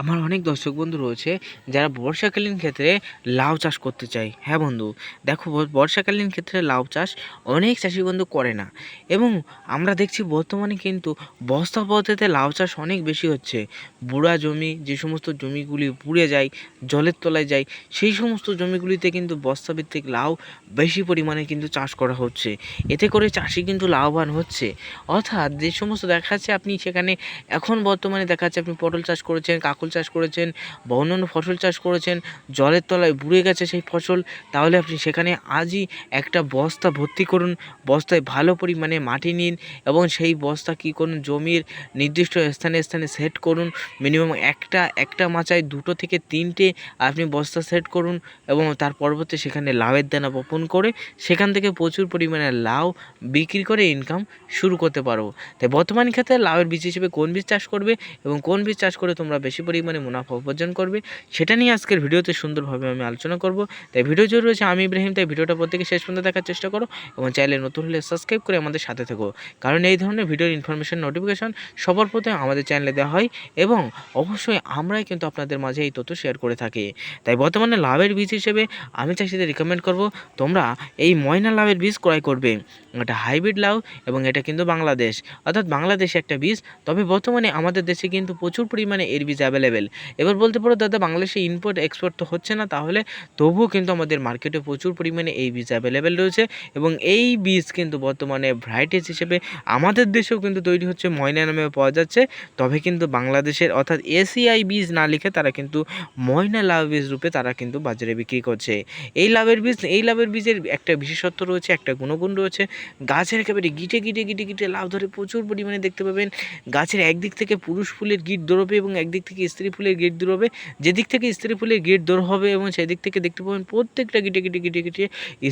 আমার অনেক দর্শক বন্ধু রয়েছে যারা বর্ষাকালীন ক্ষেত্রে লাউ চাষ করতে চায়। হ্যাঁ বন্ধু, দেখো বর্ষাকালীন ক্ষেত্রে লাউ চাষ অনেক চাষি বন্ধু করে না এবং আমরা দেখছি বর্তমানে কিন্তু বস্তা পদ্ধতিতে লাউ চাষ অনেক বেশি হচ্ছে। বুড়া জমি যে সমস্ত জমিগুলি পুড়ে যায়, জলের তলায় যায়, সেই সমস্ত জমিগুলিতে কিন্তু বস্তাভিত্তিক লাউ বেশি পরিমাণে কিন্তু চাষ করা হচ্ছে। এতে করে চাষি কিন্তু লাভবান হচ্ছে। অর্থাৎ যে সমস্ত দেখা যাচ্ছে আপনি সেখানে, এখন বর্তমানে দেখা যাচ্ছে আপনি পটল চাষ করেছেন, কাকুল চাষ করেছেন বা অন্যান্য ফসল চাষ করেছেন, জলের তলায় বুড়ে গেছে সেই ফসল, তাহলে আপনি সেখানে আজই একটা বস্তা ভর্তি করুন, বস্তায় ভালো পরিমাণে মাটি নিন এবং সেই বস্তা কী করুন জমির নির্দিষ্ট স্থানে স্থানে সেট করুন, মিনিমাম একটা একটা মাচায় দুটো থেকে তিনটে আপনি বস্তা সেট করুন এবং তার পরবর্তী সেখানে লাউয়ের দানা বপন করে সেখান থেকে প্রচুর পরিমাণে লাউ বিক্রি করে ইনকাম শুরু করতে পারো। তাই বর্তমান ক্ষেত্রে লাউয়ের বীজ হিসেবে কোন বীজ চাষ করবে এবং কোন বীজ চাষ করে তোমরা বেশি পরিমাণে মুনাফা উপার্জন করবে, সেটা নিয়ে আজকের ভিডিওতে সুন্দরভাবে আমি আলোচনা করব। তাই ভিডিও জরুরি রয়েছে আমি ইব্রাহিম, তাই ভিডিওটা প্রত্যেকে শেষ পর্যন্ত দেখার চেষ্টা করো এবং চ্যানেলে নতুন হলে সাবস্ক্রাইব করে আমাদের সাথে থেকো। কারণ এই ধরনের ভিডিওর ইনফরমেশন নোটিফিকেশন সবার প্রথমে আমাদের চ্যানেলে দেওয়া হয় এবং অবশ্যই আমরাই কিন্তু আপনাদের মাঝে এই তথ্য শেয়ার করে থাকি। তাই বর্তমানে লাভের বীজ হিসেবে আমি চাষিদের রিকমেন্ড করব, তোমরা এই ময়না লাভের বীজ ক্রয় করবে। এটা হাইব্রিড লাউ এবং এটা কিন্তু বাংলাদেশ। অর্থাৎ বাংলাদেশে একটা বীজ, তবে বর্তমানে আমাদের দেশে কিন্তু প্রচুর পরিমাণে এর বীজ অ্যাভেলেবেল এবার বলতে পারো, দাদা, বাংলাদেশে ইম্পোর্ট এক্সপোর্ট তো হচ্ছে না, তাহলে তবুও কিন্তু আমাদের মার্কেটে প্রচুর পরিমাণে এই বীজ অ্যাভেলেবেল রয়েছে এবং এই বীজ কিন্তু বর্তমানে ভ্যারাইটিস হিসেবে আমাদের দেশেও কিন্তু তৈরি হচ্ছে, ময়না নামে পাওয়া যাচ্ছে। তবে কিন্তু বাংলাদেশের অর্থাৎ এসিআই বীজ না লিখে তারা কিন্তু ময়না লাভ বীজ রূপে তারা কিন্তু বাজারে বিক্রি করছে। এই লাভের বীজ, এই লাভের বীজের একটা বিশেষত্ব রয়েছে, একটা গুণগুণ রয়েছে। গাছের একেবারে গিটে গিটে গিটে গিটে লাভ ধরে প্রচুর পরিমাণে দেখতে পাবেন। গাছের একদিক থেকে পুরুষ ফুলের গিট দৌড়বে এবং একদিক থেকে স্ত্রী ফুলের গেট দূর হবে, যেদিক থেকে স্ত্রী ফুলের গেট দূর হবে এবং সেদিক থেকে দেখতে পাবেন প্রত্যেকটা গিটে গিটে গিটে গিটে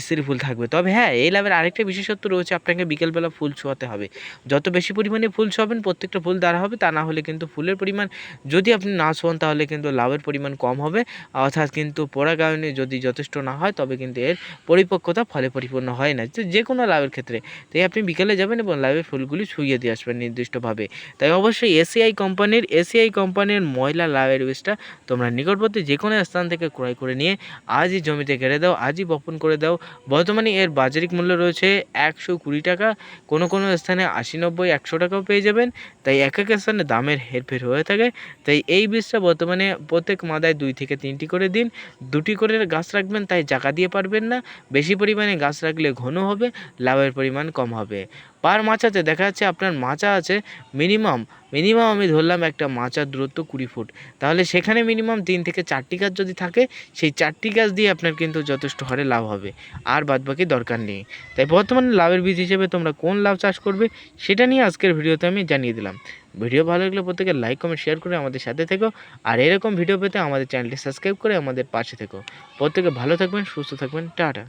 স্ত্রী ফুল থাকবে। তবে হ্যাঁ এই লাভের আরেকটা বিশেষত্ব রয়েছে, আপনাকে বিকেলবেলা ফুল ছোঁয়াতে হবে। যত বেশি পরিমাণে ফুল ছোঁয়াবেন, প্রত্যেকটা ফুল দ্বারা হবে, তা না হলে কিন্তু ফুলের পরিমাণ যদি আপনি না ছোঁয়ান, তাহলে কিন্তু লাভের পরিমাণ কম হবে। অর্থাৎ কিন্তু পরাগায়নে যদি যথেষ্ট না হয়, তবে কিন্তু এর পরিপক্কতা ফলে পরিপূর্ণ হয় না। যে কোনো লাভের ক্ষেত্রে। তাই আপনি বিকেলে যাবেন এবং লাভের ফুলগুলি ছুঁয়ে দিয়ে আসবেন নির্দিষ্টভাবে। তাই অবশ্যই এসিআই কোম্পানির এসিআই কোম্পানির ময়লা লাভের বীজটা তোমরা নিকটবর্তী যে কোনো স্থান থেকে ক্রয় করে নিয়ে আজই জমিতে গেড়ে দাও, আজই বপন করে দাও। বর্তমানে এর বাজারিক মূল্য রয়েছে একশো কুড়ি টাকা। কোনো কোনো স্থানে আশি, নব্বই, একশো টাকাও পেয়ে যাবেন। তাই এক এক স্থানে দামের হেরফের হয়ে থাকে। তাই এই বীজটা বর্তমানে প্রত্যেক মাদায় দুই থেকে তিনটি করে দিন। দুটি করে গাছ রাখবেন, তাই জায়গা দিয়ে পারবেন না। বেশি পরিমাণে গাছ রাখলে ঘন হবে লাভের পরিমাণ কম হবে। পার মাচাতে দেখা যাচ্ছে আপনার মাচা আছে মিনিমাম মিনিমাম আমি ধরলাম একটা মাচার দূরত্ব কুড়ি ফুট। তাহলে সেখানে মিনিমাম তিন থেকে চারটি গাছ যদি থাকে, সেই চারটি গাছ দিয়ে আপনার কিন্তু যথেষ্ট হারে লাভ হবে। আর বাদবাকি দরকার নেই। তাই বর্তমানে লাভের বীজ হিসেবে তোমরা কোন লাভ চাষ করবে, সেটা নিয়ে আজকের ভিডিওতে আমি জানিয়ে দিলাম। ভিডিও ভালো লাগলে প্রত্যেকে লাইক কমেন্ট শেয়ার করে আমাদের সাথে থেকো। আর এরকম ভিডিও পেতে আমাদের চ্যানেলটি সাবস্ক্রাইব করে আমাদের পাশে থেকো। প্রত্যেকে ভালো থাকবেন, সুস্থ থাকবেন, টাটা।